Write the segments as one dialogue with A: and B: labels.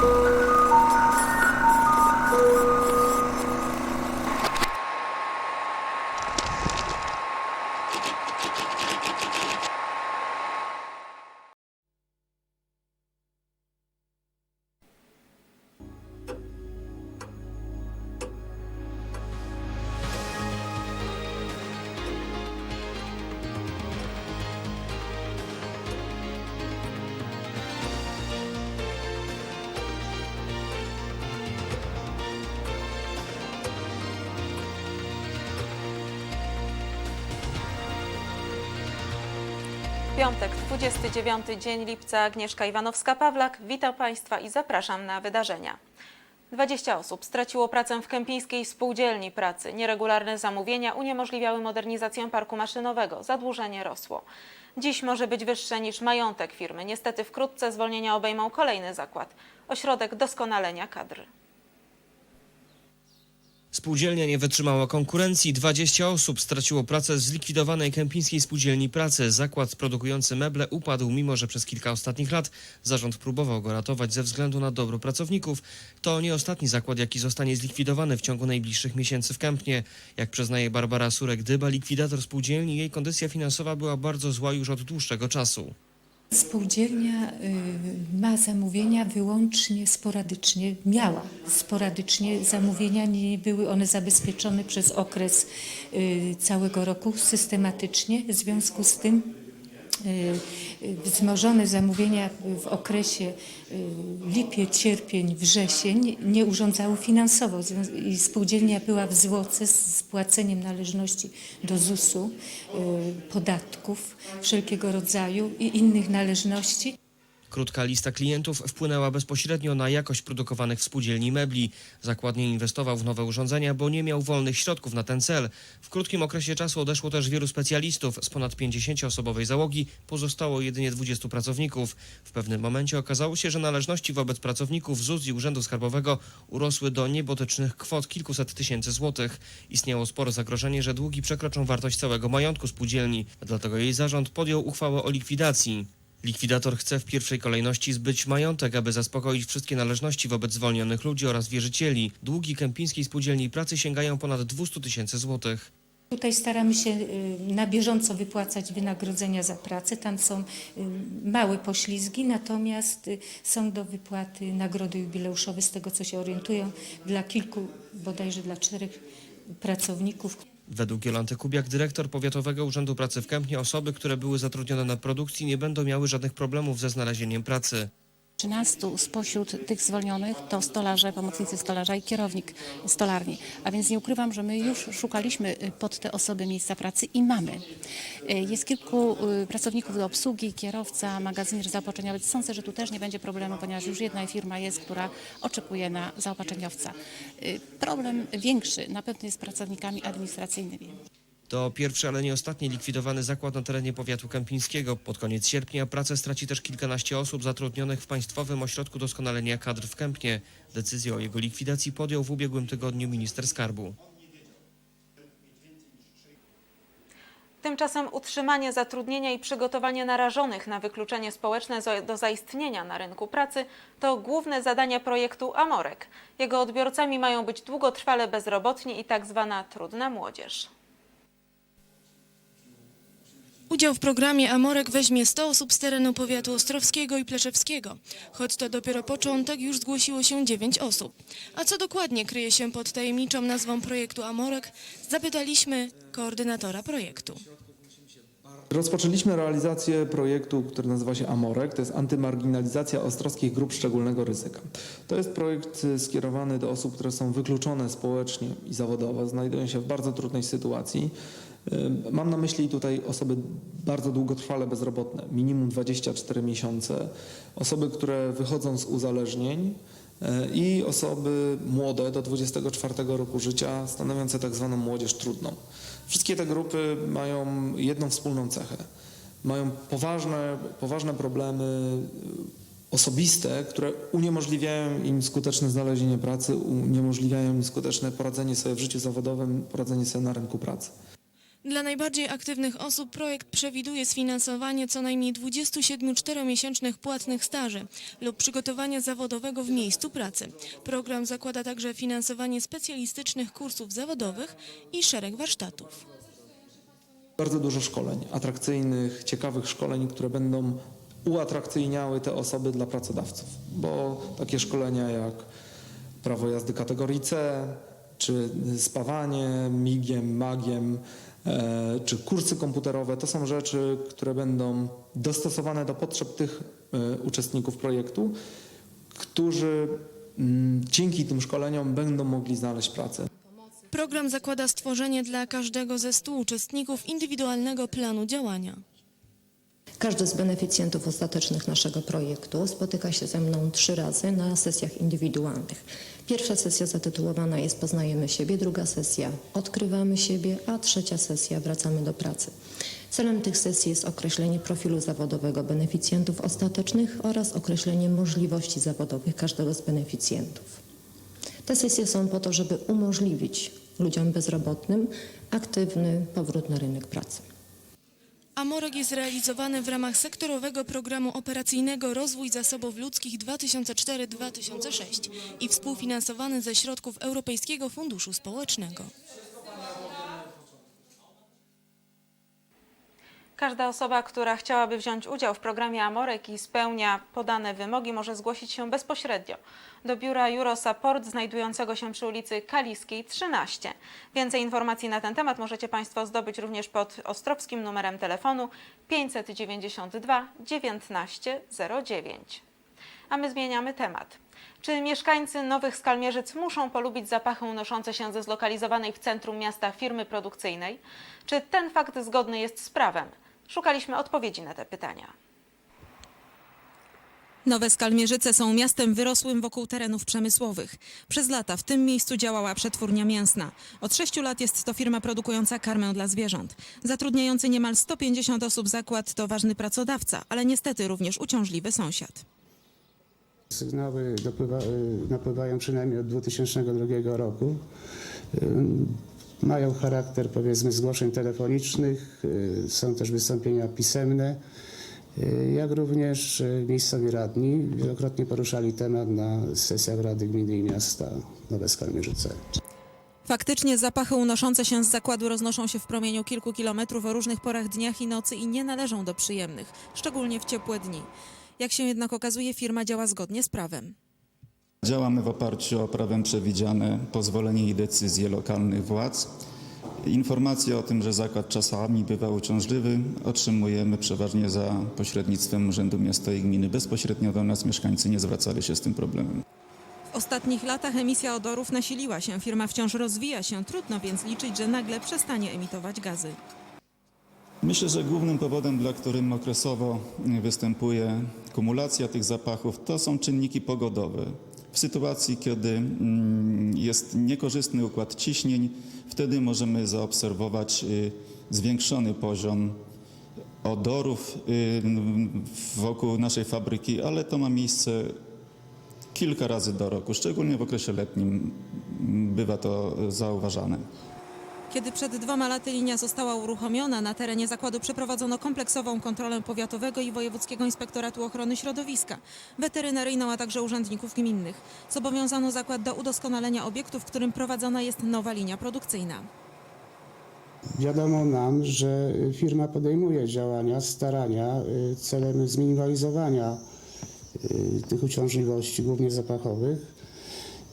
A: Thank you. Piątek, 29 dzień lipca, Agnieszka Iwanowska-Pawlak. Witam Państwa i zapraszam na wydarzenia. 20 osób straciło pracę w Kępińskiej Spółdzielni Pracy. Nieregularne zamówienia uniemożliwiały modernizację parku maszynowego. Zadłużenie rosło. Dziś może być wyższe niż majątek firmy. Niestety wkrótce zwolnienia obejmą kolejny zakład. Ośrodek doskonalenia kadr.
B: Spółdzielnia nie wytrzymała konkurencji. 20 osób straciło pracę w zlikwidowanej Kępińskiej Spółdzielni Pracy. Zakład produkujący meble upadł, mimo że przez kilka ostatnich lat zarząd próbował go ratować ze względu na dobro pracowników. To nie ostatni zakład, jaki zostanie zlikwidowany w ciągu najbliższych miesięcy w Kępnie. Jak przyznaje Barbara Surek-Dyba, likwidator spółdzielni, jej kondycja finansowa była bardzo zła już od dłuższego czasu.
C: Spółdzielnia y, ma zamówienia wyłącznie sporadycznie, miała sporadycznie zamówienia, nie były one zabezpieczone przez okres y, całego roku systematycznie. W związku z tym wzmożone zamówienia w okresie y, lipiec, sierpień, wrzesień nie urządzały finansowo i spółdzielnia była w zwłoce z spłaceniem należności do ZUS-u, y, podatków wszelkiego rodzaju i innych należności.
B: Krótka lista klientów wpłynęła bezpośrednio na jakość produkowanych w spółdzielni mebli. Zakład nie inwestował w nowe urządzenia, bo nie miał wolnych środków na ten cel. W krótkim okresie czasu odeszło też wielu specjalistów. Z ponad 50-osobowej załogi pozostało jedynie 20 pracowników. W pewnym momencie okazało się, że należności wobec pracowników ZUS i Urzędu Skarbowego urosły do niebotycznych kwot kilkuset tysięcy złotych. Istniało spore zagrożenie, że długi przekroczą wartość całego majątku spółdzielni. Dlatego jej zarząd podjął uchwałę o likwidacji. Likwidator chce w pierwszej kolejności zbyć majątek, aby zaspokoić wszystkie należności wobec zwolnionych ludzi oraz wierzycieli. Długi Kępińskiej Spółdzielni Pracy sięgają ponad 200 tysięcy złotych.
C: Tutaj staramy się y, na bieżąco wypłacać wynagrodzenia za pracę. Tam są y, małe poślizgi, natomiast y, są do wypłaty nagrody jubileuszowe, z tego co się orientują, dla kilku, bodajże dla czterech pracowników.
B: Według Jolanty Kubiak, dyrektor Powiatowego Urzędu Pracy w Kępnie, osoby, które były zatrudnione na produkcji nie będą miały żadnych problemów ze znalezieniem pracy.
D: 13 spośród tych zwolnionych to stolarze, pomocnicy stolarza i kierownik stolarni. A więc nie ukrywam, że my już szukaliśmy y, pod te osoby miejsca pracy i mamy. Y, Jest kilku y, pracowników do obsługi, kierowca, magazynier zaopatrzeniowiec. Sądzę, że tu też nie będzie problemu, ponieważ już jedna firma jest, która oczekuje na zaopatrzeniowca. Problem większy na pewno jest z pracownikami administracyjnymi.
B: To pierwszy, ale nie ostatni likwidowany zakład na terenie powiatu kępińskiego. Pod koniec sierpnia pracę straci też kilkanaście osób zatrudnionych w Państwowym Ośrodku Doskonalenia Kadr w Kępnie. Decyzję o jego likwidacji podjął w ubiegłym tygodniu minister skarbu.
A: Tymczasem utrzymanie zatrudnienia i przygotowanie narażonych na wykluczenie społeczne do zaistnienia na rynku pracy to główne zadania projektu Amorek. Jego odbiorcami mają być długotrwale bezrobotni i tak zwana trudna młodzież.
E: Udział w programie Amorek weźmie 100 osób z terenu powiatu ostrowskiego i pleczewskiego. Choć to dopiero początek, już zgłosiło się 9 osób. A co dokładnie kryje się pod tajemniczą nazwą projektu Amorek, zapytaliśmy koordynatora projektu.
F: Rozpoczęliśmy realizację projektu, który nazywa się AMOREK. To jest antymarginalizacja ostrowskich grup szczególnego ryzyka. To jest projekt y, skierowany do osób, które są wykluczone społecznie i zawodowo, znajdują się w bardzo trudnej sytuacji. Mam na myśli tutaj osoby bardzo długotrwale bezrobotne, minimum 24 miesiące, osoby, które wychodzą z uzależnień y, i osoby młode do 24 roku życia, stanowiące tak zwaną młodzież trudną. Wszystkie te grupy mają jedną wspólną cechę. Mają poważne, poważne problemy y, osobiste, które uniemożliwiają im skuteczne znalezienie pracy, uniemożliwiają im skuteczne poradzenie sobie w życiu zawodowym, poradzenie sobie na rynku pracy.
E: Dla najbardziej aktywnych osób projekt przewiduje sfinansowanie co najmniej 27 czteromiesięcznych płatnych staży lub przygotowania zawodowego w miejscu pracy. Program zakłada także finansowanie specjalistycznych kursów zawodowych i szereg warsztatów.
F: Bardzo dużo szkoleń, atrakcyjnych, ciekawych szkoleń, które będą uatrakcyjniały te osoby dla pracodawców, bo takie szkolenia jak prawo jazdy kategorii C, czy spawanie migiem, magiem, czy kursy komputerowe, to są rzeczy, które będą dostosowane do potrzeb tych e, uczestników projektu, którzy mm, dzięki tym szkoleniom będą mogli znaleźć pracę.
E: Program zakłada stworzenie dla każdego ze stu uczestników indywidualnego planu działania.
G: Każdy z beneficjentów ostatecznych naszego projektu spotyka się ze mną trzy razy na sesjach indywidualnych. Pierwsza sesja zatytułowana jest Poznajemy siebie, druga sesja Odkrywamy siebie, a trzecia sesja Wracamy do pracy. Celem tych sesji jest określenie profilu zawodowego beneficjentów ostatecznych oraz określenie możliwości zawodowych każdego z beneficjentów. Te sesje są po to, żeby umożliwić ludziom bezrobotnym aktywny powrót na rynek pracy.
E: Amorek jest realizowany w ramach sektorowego programu operacyjnego Rozwój Zasobów Ludzkich 2004-2006 i współfinansowany ze środków Europejskiego Funduszu Społecznego.
A: Każda osoba, która chciałaby wziąć udział w programie Amorek i spełnia podane wymogi, może zgłosić się bezpośrednio do biura Eurosupport znajdującego się przy ulicy Kaliskiej 13. Więcej informacji na ten temat możecie Państwo zdobyć również pod ostrowskim numerem telefonu 592 1909. A my zmieniamy temat. Czy mieszkańcy Nowych Skalmierzyc muszą polubić zapachy unoszące się ze zlokalizowanej w centrum miasta firmy produkcyjnej? Czy ten fakt zgodny jest z prawem? Szukaliśmy odpowiedzi na te pytania.
H: Nowe Skalmierzyce są miastem wyrosłym wokół terenów przemysłowych. Przez lata w tym miejscu działała przetwórnia mięsna. Od sześciu lat jest to firma produkująca karmę dla zwierząt. Zatrudniający niemal 150 osób zakład to ważny pracodawca, ale niestety również uciążliwy sąsiad.
I: Sygnały dopływa, y, napływają przynajmniej od 2002 roku. Mają charakter powiedzmy zgłoszeń telefonicznych, y, są też wystąpienia pisemne, y, jak również y, miejscowi radni wielokrotnie poruszali temat na sesjach Rady Gminy i Miasta Nowe Skalmierzyce.
H: Faktycznie zapachy unoszące się z zakładu roznoszą się w promieniu kilku kilometrów o różnych porach dniach i nocy i nie należą do przyjemnych, szczególnie w ciepłe dni. Jak się jednak okazuje, firma działa zgodnie z prawem.
J: Działamy w oparciu o prawem przewidziane pozwolenie i decyzje lokalnych władz. Informacje o tym, że zakład czasami bywa uciążliwy, otrzymujemy przeważnie za pośrednictwem Urzędu Miasta i Gminy. Bezpośrednio do nas mieszkańcy nie zwracali się z tym problemem.
H: W ostatnich latach emisja odorów nasiliła się, firma wciąż rozwija się, trudno więc liczyć, że nagle przestanie emitować gazy.
J: Myślę, że głównym powodem, dla którym okresowo występuje kumulacja tych zapachów, to są czynniki pogodowe. W sytuacji, kiedy mm, jest niekorzystny układ ciśnień, wtedy możemy zaobserwować y, zwiększony poziom odorów y, wokół naszej fabryki, ale to ma miejsce kilka razy do roku, szczególnie w okresie letnim bywa to zauważane.
H: Kiedy przed dwoma laty linia została uruchomiona, na terenie zakładu przeprowadzono kompleksową kontrolę powiatowego i wojewódzkiego inspektoratu ochrony środowiska, weterynaryjną, a także urzędników gminnych. Zobowiązano zakład do udoskonalenia obiektu, w którym prowadzona jest nowa linia produkcyjna.
I: Wiadomo nam, że firma podejmuje działania, starania y, celem zminimalizowania y, tych uciążliwości, głównie zapachowych.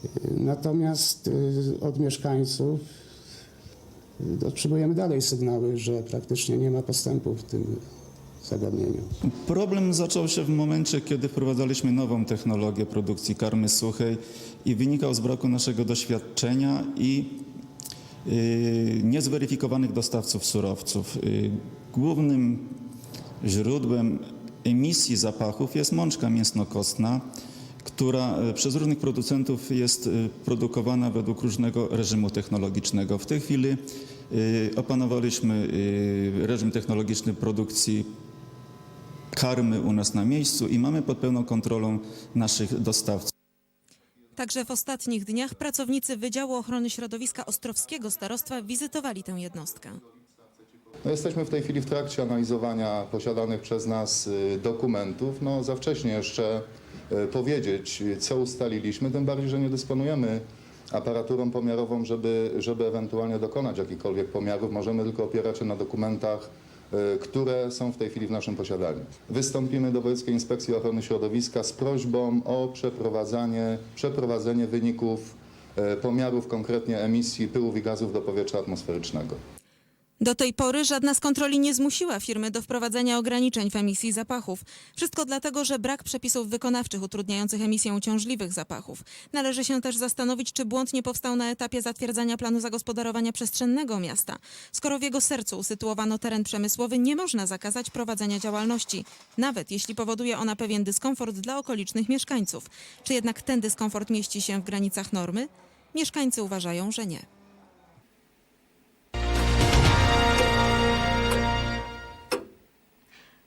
I: Y, Natomiast od mieszkańców otrzymujemy dalej sygnały, że praktycznie nie ma postępu w tym zagadnieniu.
J: Problem zaczął się w momencie, kiedy wprowadzaliśmy nową technologię produkcji karmy suchej i wynikał z braku naszego doświadczenia i yy, niezweryfikowanych dostawców surowców. Yy, głównym źródłem emisji zapachów jest mączka mięsno-kostna, która y, przez różnych producentów jest y, produkowana według różnego reżimu technologicznego. W tej chwili y, opanowaliśmy reżim technologiczny produkcji karmy u nas na miejscu i mamy pod pełną kontrolą naszych dostawców.
H: Także w ostatnich dniach pracownicy Wydziału Ochrony Środowiska Ostrowskiego Starostwa wizytowali tę jednostkę.
K: No jesteśmy w tej chwili w trakcie analizowania posiadanych przez nas y, dokumentów. No za wcześnie jeszcze powiedzieć, y, co ustaliliśmy, tym bardziej, że nie dysponujemy aparaturą pomiarową, żeby, żeby ewentualnie dokonać jakichkolwiek pomiarów. Możemy tylko opierać się na dokumentach, y, które są w tej chwili w naszym posiadaniu. Wystąpimy do Wojewódzkiej Inspekcji Ochrony Środowiska z prośbą o przeprowadzanie, przeprowadzenie wyników y, pomiarów konkretnie emisji pyłów i gazów do powietrza atmosferycznego.
H: Do tej pory żadna z kontroli nie zmusiła firmy do wprowadzenia ograniczeń w emisji zapachów. Wszystko dlatego, że brak przepisów wykonawczych utrudniających emisję uciążliwych zapachów. Należy się też zastanowić, czy błąd nie powstał na etapie zatwierdzania planu zagospodarowania przestrzennego miasta. Skoro w jego sercu usytuowano teren przemysłowy, nie można zakazać prowadzenia działalności, nawet jeśli powoduje ona pewien dyskomfort dla okolicznych mieszkańców. Czy jednak ten dyskomfort mieści się w granicach normy? Mieszkańcy uważają, że nie.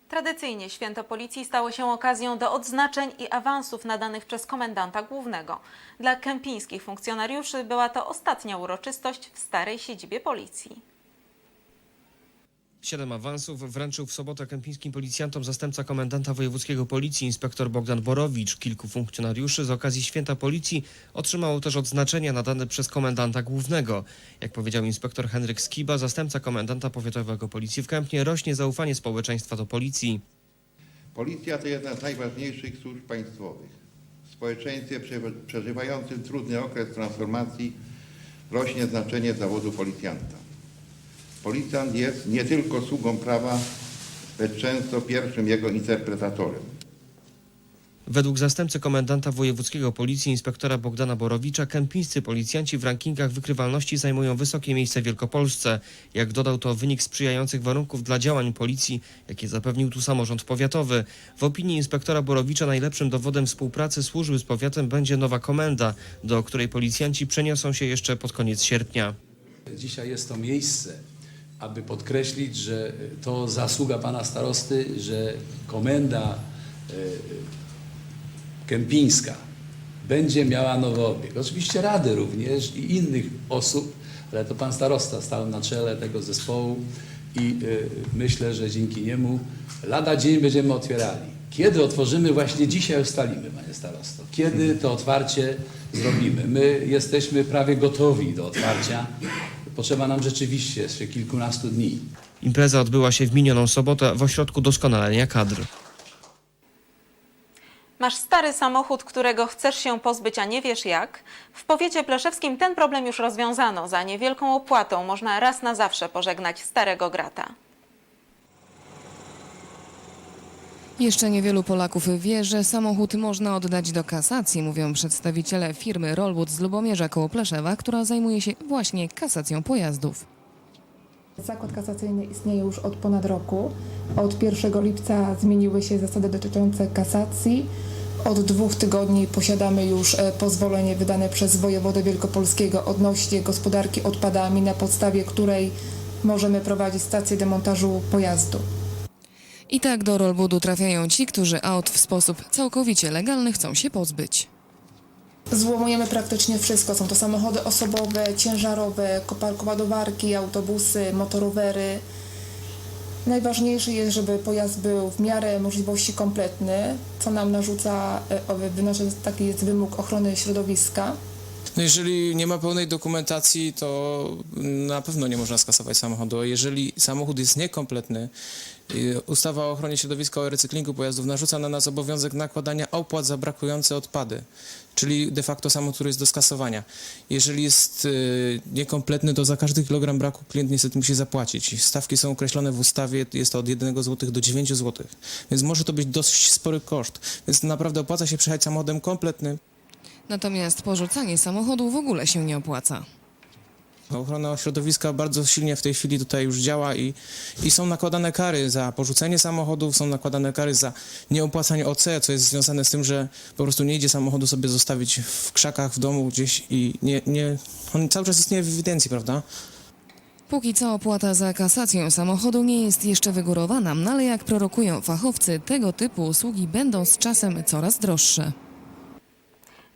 A: Tradycyjnie święto policji stało się okazją do odznaczeń i awansów nadanych przez komendanta głównego. Dla kępińskich funkcjonariuszy była to ostatnia uroczystość w starej siedzibie policji.
B: Siedem awansów wręczył w sobotę kępińskim policjantom zastępca komendanta wojewódzkiego policji inspektor Bogdan Borowicz. Kilku funkcjonariuszy z okazji święta policji otrzymało też odznaczenia nadane przez komendanta głównego. Jak powiedział inspektor Henryk Skiba, zastępca komendanta powiatowego policji w Kępnie, rośnie zaufanie społeczeństwa do policji.
L: Policja to jedna z najważniejszych służb państwowych. W społeczeństwie prze- przeżywającym trudny okres transformacji rośnie znaczenie zawodu policjanta. Policjant jest nie tylko sługą prawa, lecz często pierwszym jego interpretatorem.
B: Według zastępcy komendanta wojewódzkiego policji inspektora Bogdana Borowicza kępińscy policjanci w rankingach wykrywalności zajmują wysokie miejsce w Wielkopolsce. Jak dodał to wynik sprzyjających warunków dla działań policji, jakie zapewnił tu samorząd powiatowy. W opinii inspektora Borowicza najlepszym dowodem współpracy służby z powiatem będzie nowa komenda, do której policjanci przeniosą się jeszcze pod koniec sierpnia.
M: Dzisiaj jest to miejsce, aby podkreślić, że to zasługa pana starosty, że komenda e, kępińska będzie miała nowy obieg. Oczywiście Rady również i innych osób, ale to pan starosta stał na czele tego zespołu i e, myślę, że dzięki niemu lada dzień będziemy otwierali. Kiedy otworzymy, właśnie dzisiaj ustalimy, panie starosto. Kiedy to otwarcie zrobimy? My jesteśmy prawie gotowi do otwarcia. Potrzeba nam rzeczywiście jeszcze kilkunastu dni.
B: Impreza odbyła się w minioną sobotę w ośrodku doskonalenia kadr.
A: Masz stary samochód, którego chcesz się pozbyć, a nie wiesz jak? W powiecie pleszewskim ten problem już rozwiązano. Za niewielką opłatą można raz na zawsze pożegnać starego grata.
N: Jeszcze niewielu Polaków wie, że samochód można oddać do kasacji, mówią przedstawiciele firmy Rollwood z Lubomierza koło Pleszewa, która zajmuje się właśnie kasacją pojazdów.
O: Zakład kasacyjny istnieje już od ponad roku. Od 1 lipca zmieniły się zasady dotyczące kasacji. Od dwóch tygodni posiadamy już e, pozwolenie wydane przez wojewodę wielkopolskiego odnośnie gospodarki odpadami, na podstawie której możemy prowadzić stację demontażu pojazdu.
N: I tak do Rollwoodu trafiają ci, którzy aut w sposób całkowicie legalny chcą się pozbyć.
O: Złomujemy praktycznie wszystko. Są to samochody osobowe, ciężarowe, koparkowadowarki, autobusy, motorowery. Najważniejsze jest, żeby pojazd był w miarę możliwości kompletny, co nam narzuca, e, taki jest wymóg ochrony środowiska.
P: No jeżeli nie ma pełnej dokumentacji, to na pewno nie można skasować samochodu. A jeżeli samochód jest niekompletny, ustawa o ochronie środowiska o recyklingu pojazdów narzuca na nas obowiązek nakładania opłat za brakujące odpady, czyli de facto samochód, który jest do skasowania. Jeżeli jest y, niekompletny, to za każdy kilogram braku klient niestety musi zapłacić. Stawki są określone w ustawie, jest to od 1 zł do 9 zł, więc może to być dość spory koszt. Więc naprawdę opłaca się przejechać samochodem kompletnym,
N: Natomiast porzucanie samochodu w ogóle się nie opłaca.
P: Ochrona środowiska bardzo silnie w tej chwili tutaj już działa i, i są nakładane kary za porzucenie samochodów, są nakładane kary za nieopłacanie OC, co jest związane z tym, że po prostu nie idzie samochodu sobie zostawić w krzakach, w domu gdzieś i nie, nie, on cały czas istnieje w ewidencji, prawda?
N: Póki co opłata za kasację samochodu nie jest jeszcze wygórowana, no ale jak prorokują fachowcy, tego typu usługi będą z czasem coraz droższe.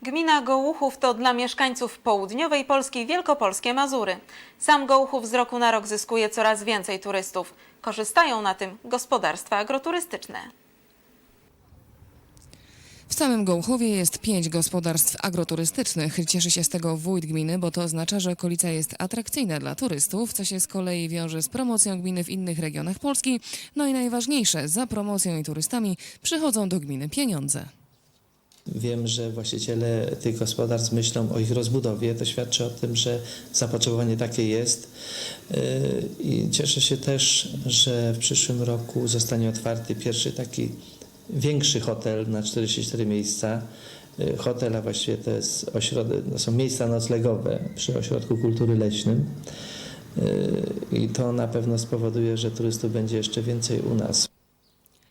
A: Gmina Gołuchów to dla mieszkańców południowej Polski wielkopolskie Mazury. Sam Gołuchów z roku na rok zyskuje coraz więcej turystów. Korzystają na tym gospodarstwa agroturystyczne.
N: W samym Gołchowie jest pięć gospodarstw agroturystycznych. Cieszy się z tego wójt gminy, bo to oznacza, że okolica jest atrakcyjna dla turystów, co się z kolei wiąże z promocją gminy w innych regionach Polski. No i najważniejsze, za promocją i turystami przychodzą do gminy pieniądze.
Q: Wiem, że właściciele tych gospodarstw myślą o ich rozbudowie. To świadczy o tym, że zapotrzebowanie takie jest. Yy, I cieszę się też, że w przyszłym roku zostanie otwarty pierwszy taki większy hotel na 44 miejsca. Yy, Hotel, a właściwie to, jest ośrodek, są miejsca noclegowe przy Ośrodku Kultury Leśnym. Yy, I to na pewno spowoduje, że turystów będzie jeszcze więcej u nas.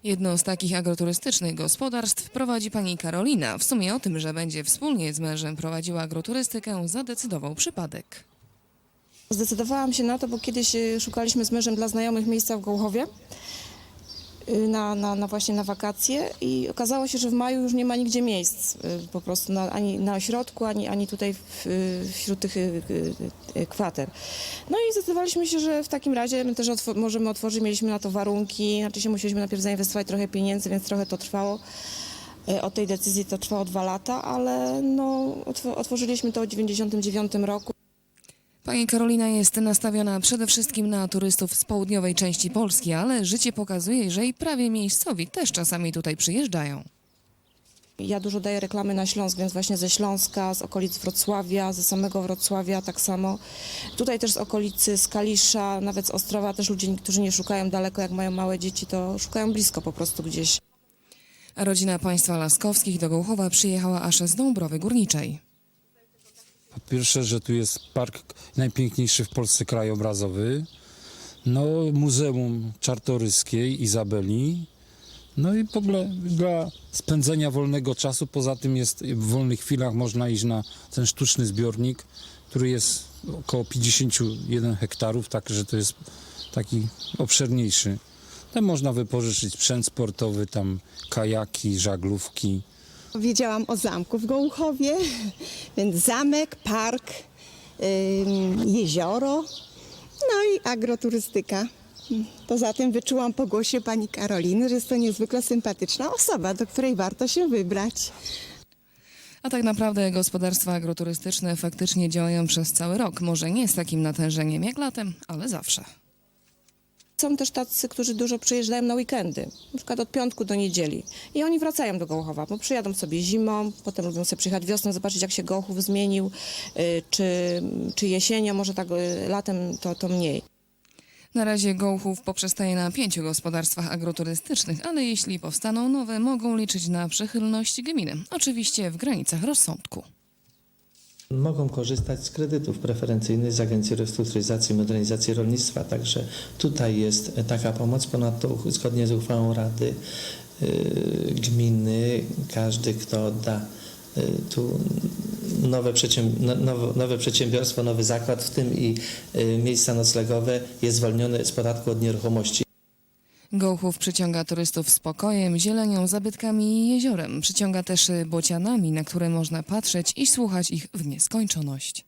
N: Jedno z takich agroturystycznych gospodarstw prowadzi pani Karolina. W sumie o tym, że będzie wspólnie z mężem prowadziła agroturystykę, zadecydował przypadek.
R: Zdecydowałam się na to, bo kiedyś y, szukaliśmy z mężem dla znajomych miejsca w Gołchowie na, na, na właśnie na wakacje i okazało się, że w maju już nie ma nigdzie miejsc y, po prostu na, ani na ośrodku, ani, ani tutaj w, y, wśród tych y, y, y, kwater. No i zdecydowaliśmy się, że w takim razie my też otw- możemy otworzyć, mieliśmy na to warunki, znaczy się musieliśmy najpierw zainwestować trochę pieniędzy, więc trochę to trwało. Y, Od tej decyzji to trwało dwa lata, ale no, otw- otworzyliśmy to w 1999 roku.
N: Pani Karolina jest nastawiona przede wszystkim na turystów z południowej części Polski, ale życie pokazuje, że i prawie miejscowi też czasami tutaj przyjeżdżają.
R: Ja dużo daję reklamy na Śląsk, więc właśnie ze Śląska, z okolic Wrocławia, ze samego Wrocławia tak samo. Tutaj też z okolicy, z Kalisza, nawet z Ostrowa też ludzie, którzy nie szukają daleko, jak mają małe dzieci, to szukają blisko po prostu gdzieś.
N: Rodzina państwa Laskowskich do Gołchowa przyjechała aż z Dąbrowy Górniczej.
S: Po pierwsze, że tu jest park najpiękniejszy w Polsce krajobrazowy, no Muzeum Czartoryskiej Izabeli, no i w ogóle dla spędzenia wolnego czasu, poza tym jest w wolnych chwilach można iść na ten sztuczny zbiornik, który jest około 51 hektarów, także to jest taki obszerniejszy. Tam można wypożyczyć sprzęt sportowy, tam kajaki, żaglówki.
T: Wiedziałam o zamku w Gołuchowie, więc zamek, park, jezioro, no i agroturystyka. Poza tym wyczułam po głosie pani Karoliny, że jest to niezwykle sympatyczna osoba, do której warto się wybrać.
N: A tak naprawdę gospodarstwa agroturystyczne faktycznie działają przez cały rok. Może nie z takim natężeniem jak latem, ale zawsze.
R: Są też tacy, którzy dużo przyjeżdżają na weekendy, na przykład od piątku do niedzieli. I oni wracają do Gołuchowa, bo przyjadą sobie zimą, potem lubią sobie przyjechać wiosną, zobaczyć jak się Gołuchów zmienił, y, czy, czy jesienią, może tak y, latem to, to mniej.
N: Na razie Gołchów poprzestaje na pięciu gospodarstwach agroturystycznych, ale jeśli powstaną nowe, mogą liczyć na przychylność gminy. Oczywiście w granicach rozsądku.
Q: Mogą korzystać z kredytów preferencyjnych z Agencji Restrukturyzacji i Modernizacji Rolnictwa. Także tutaj jest taka pomoc. Ponadto zgodnie z uchwałą Rady yy, Gminy każdy, kto odda yy, tu nowe, no- nowe przedsiębiorstwo, nowy zakład, w tym i miejsca noclegowe, jest zwolniony z podatku od nieruchomości.
N: Gołchów przyciąga turystów spokojem, zielenią, zabytkami i jeziorem. Przyciąga też bocianami, na które można patrzeć i słuchać ich w nieskończoność.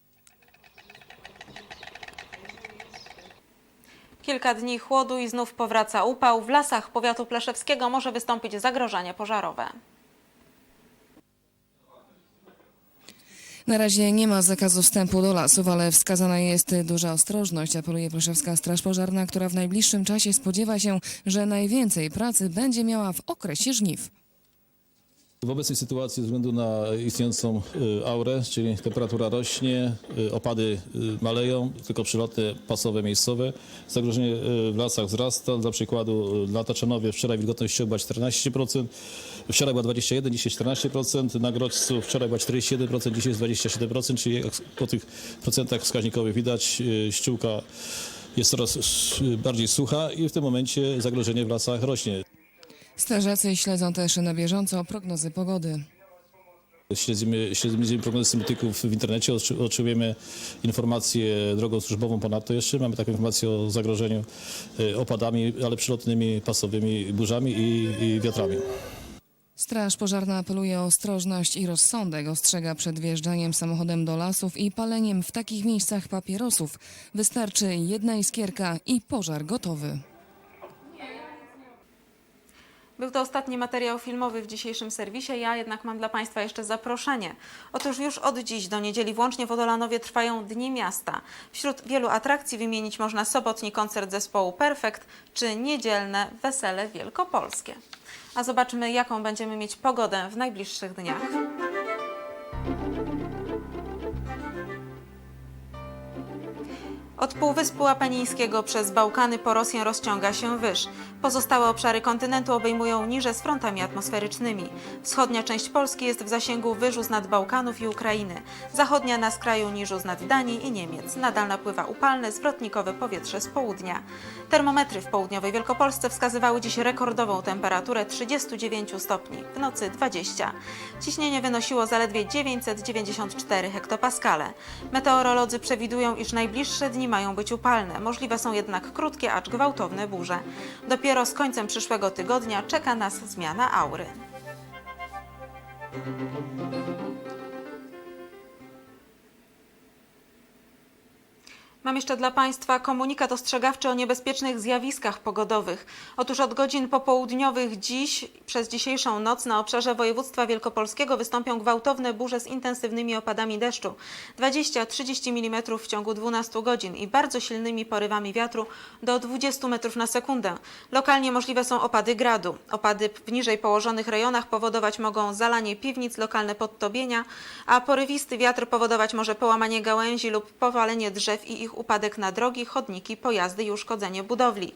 A: Kilka dni chłodu i znów powraca upał. W lasach powiatu pleszewskiego może wystąpić zagrożenie pożarowe.
N: Na razie nie ma zakazu wstępu do lasów, ale wskazana jest duża ostrożność, apeluje Proszewska Straż Pożarna, która w najbliższym czasie spodziewa się, że najwięcej pracy będzie miała w okresie żniw.
U: W obecnej sytuacji, ze względu na istniejącą y, aurę, czyli temperatura rośnie, y, opady y, maleją, tylko przyloty pasowe, miejscowe. Zagrożenie w lasach wzrasta. Dla przykładu na Taczanowie wczoraj wilgotność była 14%, wczoraj była 21%, dzisiaj 14%, na Grodźcu wczoraj była 41%, dzisiaj jest 27%, czyli po tych procentach wskaźnikowych widać, ściółka jest coraz bardziej sucha i w tym momencie zagrożenie w lasach rośnie.
N: Strażacy śledzą też na bieżąco prognozy pogody.
U: Śledzimy, śledzimy prognozy synoptyków w internecie, otrzymujemy informacje drogą służbową ponadto jeszcze. Mamy taką informację o zagrożeniu y, opadami, ale przylotnymi, pasowymi burzami i, i wiatrami.
N: Straż pożarna apeluje o ostrożność i rozsądek. Ostrzega przed wjeżdżaniem samochodem do lasów i paleniem w takich miejscach papierosów. Wystarczy jedna iskierka i pożar gotowy.
A: Był to ostatni materiał filmowy w dzisiejszym serwisie. Ja jednak mam dla Państwa jeszcze zaproszenie. Otóż już od dziś do niedzieli włącznie w Odolanowie trwają Dni Miasta. Wśród wielu atrakcji wymienić można sobotni koncert zespołu Perfekt czy niedzielne Wesele Wielkopolskie. A zobaczmy, jaką będziemy mieć pogodę w najbliższych dniach. Od Półwyspu Apenińskiego przez Bałkany po Rosję rozciąga się wyż. Pozostałe obszary kontynentu obejmują niże z frontami atmosferycznymi. Wschodnia część Polski jest w zasięgu wyżu z nad Bałkanów i Ukrainy. Zachodnia na skraju niżu z nad Danii i Niemiec. Nadal napływa upalne, zwrotnikowe powietrze z południa. Termometry w południowej Wielkopolsce wskazywały dziś rekordową temperaturę 39 stopni, w nocy 20. Ciśnienie wynosiło zaledwie 994 hektopaskale. Meteorolodzy przewidują, iż najbliższe dni mają być upalne. Możliwe są jednak krótkie, acz gwałtowne burze. Dopiero z końcem przyszłego tygodnia czeka nas zmiana aury. Mam jeszcze dla Państwa komunikat ostrzegawczy o niebezpiecznych zjawiskach pogodowych. Otóż od godzin popołudniowych dziś przez dzisiejszą noc na obszarze województwa wielkopolskiego wystąpią gwałtowne burze z intensywnymi opadami deszczu 20-30 mm w ciągu 12 godzin i bardzo silnymi porywami wiatru do 20 metrów na sekundę. Lokalnie możliwe są opady gradu. Opady w niżej położonych rejonach powodować mogą zalanie piwnic, lokalne podtobienia, a porywisty wiatr powodować może połamanie gałęzi lub powalenie drzew i ich upadek na drogi, chodniki, pojazdy i uszkodzenie budowli.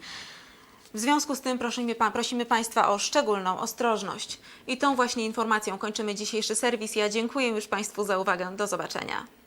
A: W związku z tym prosimy, prosimy Państwa o szczególną ostrożność. I tą właśnie informacją kończymy dzisiejszy serwis. Ja dziękuję już Państwu za uwagę. Do zobaczenia.